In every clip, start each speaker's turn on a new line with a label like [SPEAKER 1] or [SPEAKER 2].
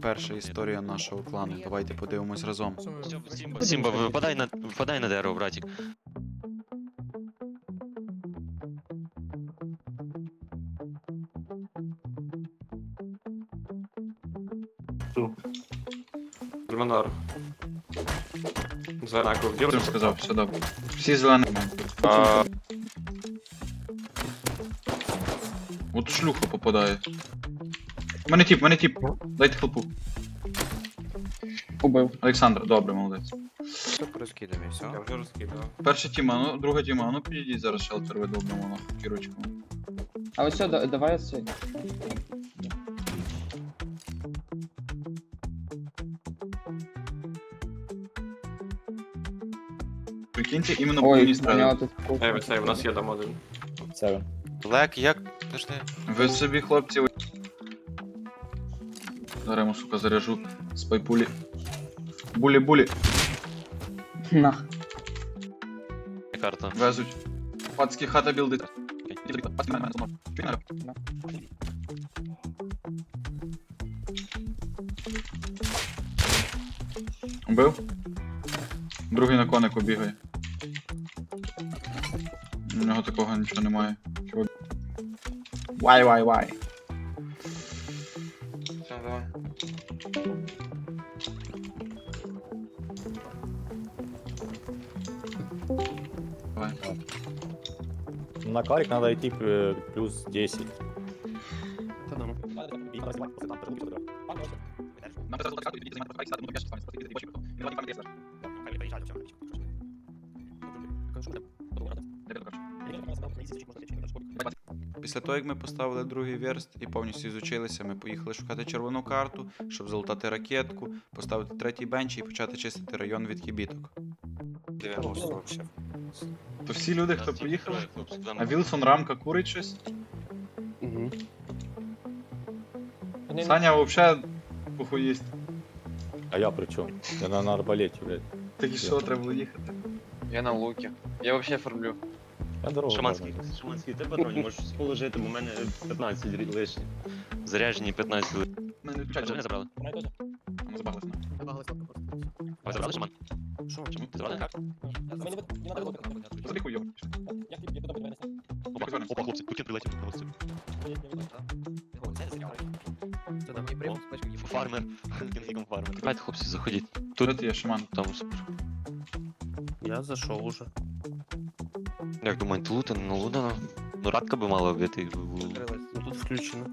[SPEAKER 1] перша історія нашого клану. Давайте подивимось разом.
[SPEAKER 2] Сімба, випадай на, випадай на дерево, братик.
[SPEAKER 3] Альманар. Звернаку,
[SPEAKER 1] Хто
[SPEAKER 3] вдір.
[SPEAKER 1] сказав, все добре. Всі зелені.
[SPEAKER 3] А,
[SPEAKER 1] От шлюха попадає. У мене тіп, у мене тіп. Дайте хлопу.
[SPEAKER 4] Убив.
[SPEAKER 1] Олександр, добре, молодець.
[SPEAKER 5] Розкидаємо і все.
[SPEAKER 3] я вже розкидав.
[SPEAKER 1] Перша тіма, ну, друга тіма, ну підійдіть зараз шелтер видобнемо на кірочку.
[SPEAKER 4] А ось сюди, давай ось сюди.
[SPEAKER 1] Прикиньте, іменно по
[SPEAKER 4] Ой,
[SPEAKER 1] мені
[SPEAKER 4] у тут купа.
[SPEAKER 3] Ей, цей, у нас є там один.
[SPEAKER 4] Севен.
[SPEAKER 5] Лек, як?
[SPEAKER 1] Ви собі, хлопці. Зараз йому, сука, заряжу з пайпулі. Булі-булі,
[SPEAKER 4] Нах.
[SPEAKER 2] Карта.
[SPEAKER 1] везуть. Пацькі хата білдить. Убив? Другий на конику бігає. У нього такого нічого немає. Чувак.
[SPEAKER 5] Давай.
[SPEAKER 6] На карик надо идти э, плюс 10.
[SPEAKER 1] Після того, як ми поставили другий верст і повністю зучилися, ми поїхали шукати червону карту, щоб залутати ракетку, поставити третій бенч і почати чистити район від хібіток.
[SPEAKER 5] 90 вообще.
[SPEAKER 1] То всі люди, хто поїхали, а Вілсон рамка курить щось.
[SPEAKER 4] Угу.
[SPEAKER 1] Саня взагалі похуїсть.
[SPEAKER 6] А я при чем? Я на, на арбалете, блядь.
[SPEAKER 1] Так і що, треба було їхати.
[SPEAKER 5] Я на лукі. Я вообще фармлю.
[SPEAKER 6] Я дорогу
[SPEAKER 2] Шаманський,
[SPEAKER 6] знаю.
[SPEAKER 2] шаманський, ти патронів можеш положити, бо в мене 15 рі- лишні. Заряджені 15 лишні.
[SPEAKER 1] Мене
[SPEAKER 2] забрали.
[SPEAKER 1] ми забаглися.
[SPEAKER 2] Ви забрали шаман? Чому? Ти забрали? Як?
[SPEAKER 1] Забіг хуйово.
[SPEAKER 2] Опа, опа, хлопці, Путін прилетів на ось.
[SPEAKER 5] Це там і прямо
[SPEAKER 2] Фармер. Кінгом фармер. Давайте, хлопці, заходіть.
[SPEAKER 1] Тут є шаман.
[SPEAKER 2] Там супер.
[SPEAKER 7] Я зашел уже.
[SPEAKER 2] Як думаєте, лутано, не лутано? Ну, радка би мала вбити.
[SPEAKER 7] Ну тут включено.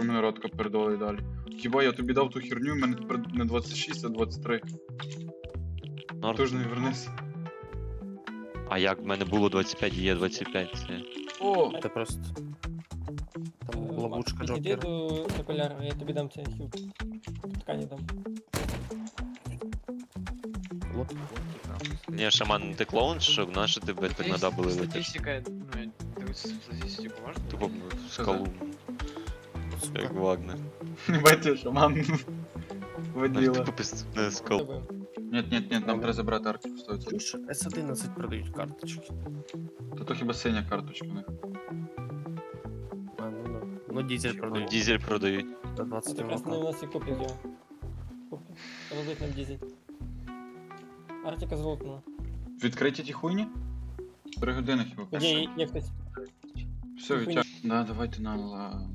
[SPEAKER 1] Чому мене радка передали далі? Хіба я тобі дав ту херню, в мене тепер не 26, а 23.
[SPEAKER 2] Норм.
[SPEAKER 1] Тож не вернись.
[SPEAKER 2] А як в мене було 25 і є 25, це...
[SPEAKER 1] О!
[SPEAKER 7] Это просто... Там ловушка
[SPEAKER 8] Іди
[SPEAKER 7] Джокера.
[SPEAKER 8] до Тополяра, я тобі дам цей хіл. Ткані дам.
[SPEAKER 2] Ні, шаман, ти клоун, що наші тебе так надабили летиш?
[SPEAKER 5] Статистика, ну, дивитися статистику можна?
[SPEAKER 2] Тупо в скалу. Як Вагнер.
[SPEAKER 1] Бачите, шаман.
[SPEAKER 2] Знаєш,
[SPEAKER 1] Воділа.
[SPEAKER 2] Тупо пис- на скалу.
[SPEAKER 8] Тебе.
[SPEAKER 1] Нет, нет, нет, нам треба забрати арки стоїть.
[SPEAKER 7] Слушай, С11 продают карточки.
[SPEAKER 1] То то хіба синя карточка у них.
[SPEAKER 7] А, ну да. Ну дизель
[SPEAKER 2] Ну,
[SPEAKER 7] продают.
[SPEAKER 2] дизель продають.
[SPEAKER 7] До
[SPEAKER 8] От
[SPEAKER 7] 20
[SPEAKER 8] якраз у нас і куплять його. Роздать нам дизель. Артика золотана.
[SPEAKER 1] Відкриті ті хуйні? Три години хіба.
[SPEAKER 8] Где є хтось?
[SPEAKER 1] Все, відтяг. Да, давайте на ла...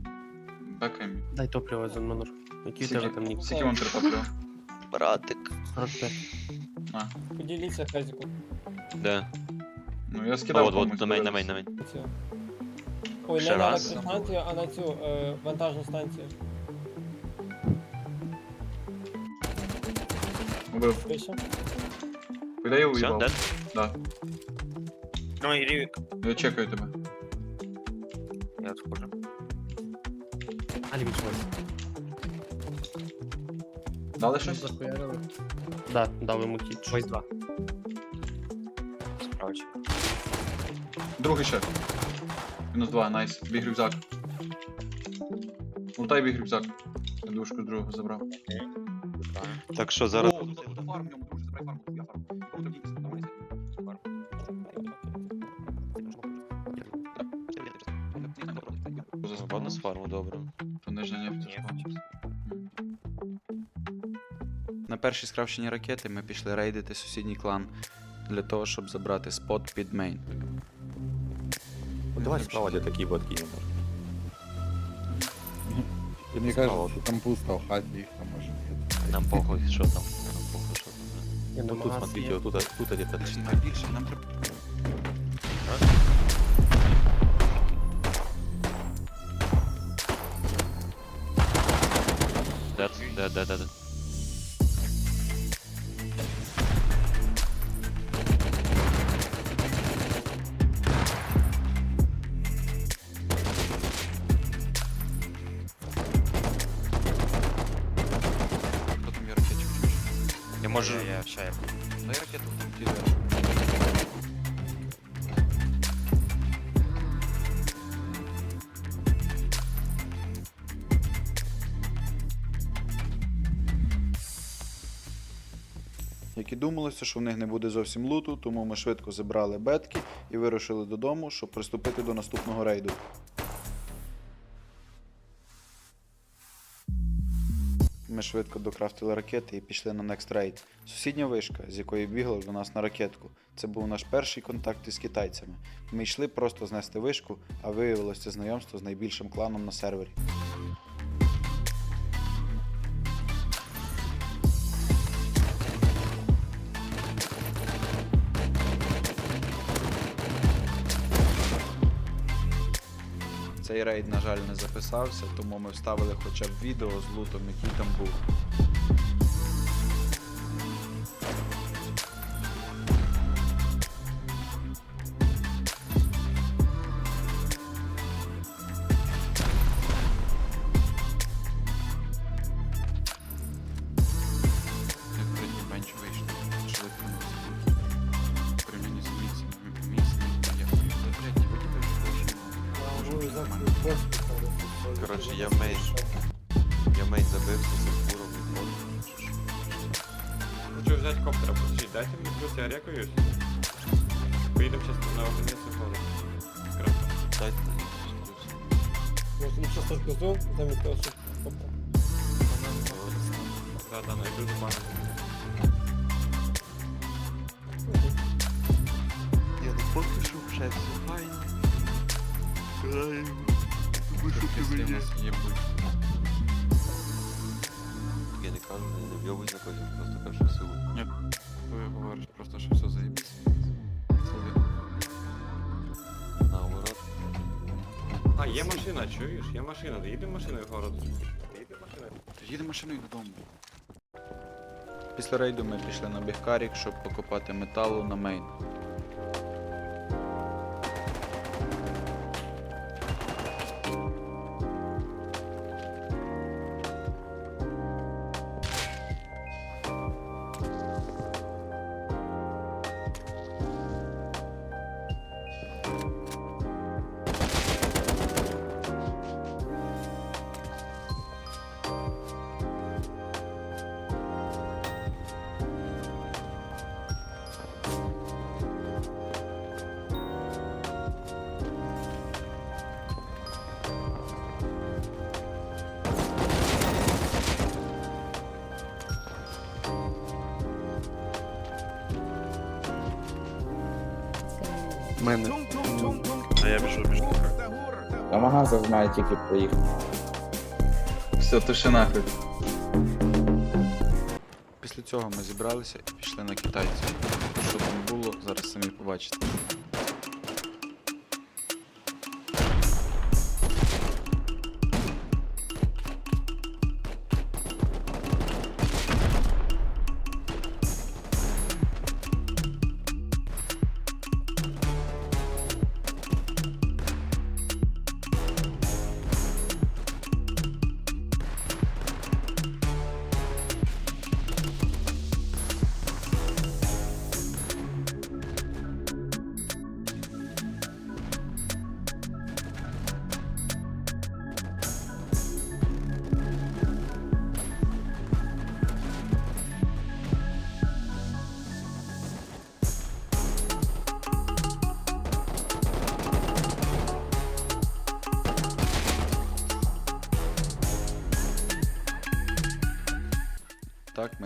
[SPEAKER 1] Бекаємо.
[SPEAKER 7] Дай топливо за номер. Какие у тебя там ник?
[SPEAKER 1] Скільки вам треба?
[SPEAKER 2] Братик.
[SPEAKER 7] 45.
[SPEAKER 1] На.
[SPEAKER 8] Поділіться хазіку.
[SPEAKER 2] Де?
[SPEAKER 1] Ну я скидав
[SPEAKER 2] от, от, на мейн, на мейн, на мейн.
[SPEAKER 8] Ой,
[SPEAKER 2] Ще
[SPEAKER 8] не на
[SPEAKER 2] раз.
[SPEAKER 8] електростанцію, а на цю е, вантажну станцію.
[SPEAKER 1] Убив.
[SPEAKER 8] Вище.
[SPEAKER 1] Куди я
[SPEAKER 2] Все,
[SPEAKER 1] уїбав? Да.
[SPEAKER 7] Ой, Ривик.
[SPEAKER 1] Я чекаю тебе.
[SPEAKER 7] Я отхожу. Алимич
[SPEAKER 1] Дали щось?
[SPEAKER 7] Да, дал ему кит. 6-2.
[SPEAKER 5] Справочка.
[SPEAKER 1] Другий ще. Мінус два, найс. Біг рюкзак. Лутай біг рюкзак. Я душку з другого забрав.
[SPEAKER 2] Так що зараз...
[SPEAKER 1] О, тут фарм друже, забирай фарм,
[SPEAKER 9] На першій скрафченні ракети ми пішли рейдити сусідній клан для того, щоб забрати спот під мейн.
[SPEAKER 6] Давай справа где-то кибу откинем.
[SPEAKER 10] И мне
[SPEAKER 6] Справа.
[SPEAKER 10] кажется, там пусто, в хате их там может нет.
[SPEAKER 2] Нам похуй, що там. Нам похуй, що там.
[SPEAKER 6] Ну тут смотрите, вот тут, тут где-то.
[SPEAKER 9] Більше, нам треба.
[SPEAKER 2] Де, де, де, де, Я.
[SPEAKER 5] Я общаю.
[SPEAKER 9] Дай ракету ті. Як і думалося, що в них не буде зовсім луту, тому ми швидко забрали бетки і вирушили додому, щоб приступити до наступного рейду. Ми швидко докрафтили ракети і пішли на next raid. Сусідня вишка, з якої бігли до нас на ракетку. Це був наш перший контакт із китайцями. Ми йшли просто знести вишку, а виявилося знайомство з найбільшим кланом на сервері. Цей рейд, на жаль, не записався, тому ми вставили хоча б відео з лутом, який там був. Я
[SPEAKER 2] мейн. Я мейн забився з фуром і
[SPEAKER 3] Хочу взяти коптера, подожди, дайте мені плюс, я рекаюсь. Поїдемо зараз на вгору. Красиво.
[SPEAKER 2] Дайте.
[SPEAKER 8] Может, лучше стать козу, замість того, щоб...
[SPEAKER 3] Да, да, найду до пана.
[SPEAKER 2] Я не поки що вже все файно. Граємо.
[SPEAKER 9] Є.
[SPEAKER 2] Я не кажу, не вйобуй на когось, просто кажу, що силу.
[SPEAKER 9] Ні, ти говориш просто, що все заєбісь. Сиди.
[SPEAKER 2] Наоборот.
[SPEAKER 3] А, є машина, чуєш? Є машина, їдемо машиною в город. Їдемо машиною.
[SPEAKER 9] Їде машиною додому. Після рейду ми пішли на бігкарік, щоб покопати металу на мейн.
[SPEAKER 7] Мене.
[SPEAKER 2] А я біжу, біжу.
[SPEAKER 4] А магазин знає тільки поїхав.
[SPEAKER 9] Все, тишина. Після цього ми зібралися і пішли на китайців. Що там було, зараз самі побачите.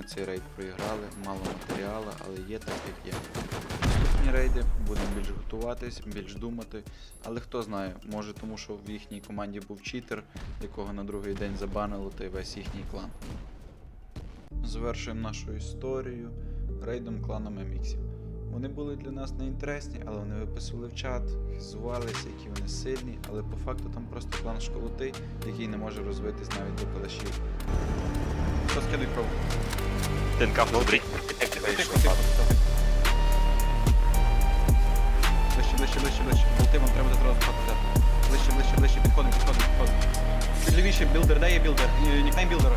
[SPEAKER 9] Цей рейд проіграли, мало матеріалу, але є так, як є. Наступні рейди будемо більш готуватись, більш думати. Але хто знає, може тому, що в їхній команді був читер, якого на другий день забанило та й весь їхній клан. Завершуємо нашу історію рейдом клана Меміксів. Вони були для нас неінтересні, але вони виписували в чат, хизувалися, які вони сильні, але по факту там просто клан школоти, який не може розвитись навіть до калашів. Що скидуй кров?
[SPEAKER 2] ТНК внутрі.
[SPEAKER 9] Ближче, ближче, ближче, ближче. Болти вам треба зараз хату взяти. Ближче, ближче, ближче, підходимо, підходимо, підходимо. Лівіше, білдер, де є білдер? Е, Нікнейм білдера.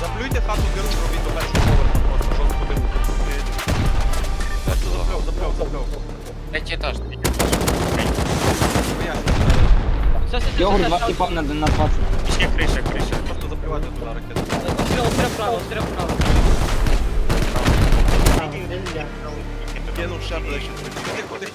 [SPEAKER 3] Заплюйте хату диру, робіть до першого поверху, просто жовту диру.
[SPEAKER 2] Першу загал.
[SPEAKER 3] Запльов, запльов, запльов.
[SPEAKER 5] Третий этаж.
[SPEAKER 8] Все, все, все,
[SPEAKER 4] Йогурт,
[SPEAKER 8] все,
[SPEAKER 4] два
[SPEAKER 8] все.
[SPEAKER 4] типа на, на 20.
[SPEAKER 7] Ще криша, криша.
[SPEAKER 3] Просто заплювати туди ракету.
[SPEAKER 8] Стрел, стрел вправо, стрел вправо.
[SPEAKER 3] Кинув ще ближче. Ходи, ходи.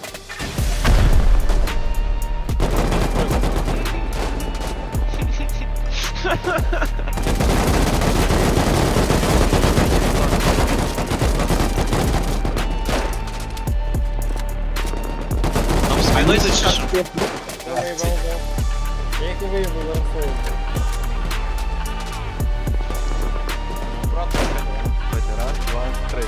[SPEAKER 2] Спиною зачаш.
[SPEAKER 8] Я їх виїбу, зараз
[SPEAKER 9] Давайте, раз, два, три.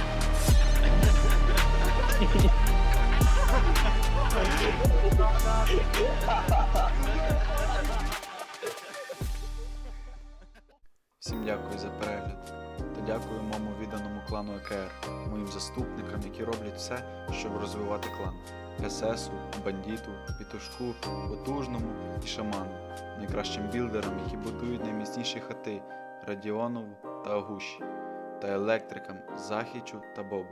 [SPEAKER 9] Всім дякую за перегляд. Та дякую моєму відданому клану ЕКР, моїм заступникам, які роблять все, щоб розвивати клан. ССу, бандіту, пітушку, потужному і шаману, найкращим білдерам, які будують найміцніші хати Радіонову та Агуші, та електрикам Захічу та Бобу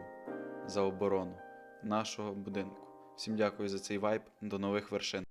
[SPEAKER 9] за оборону нашого будинку. Всім дякую за цей вайб. До нових вершин.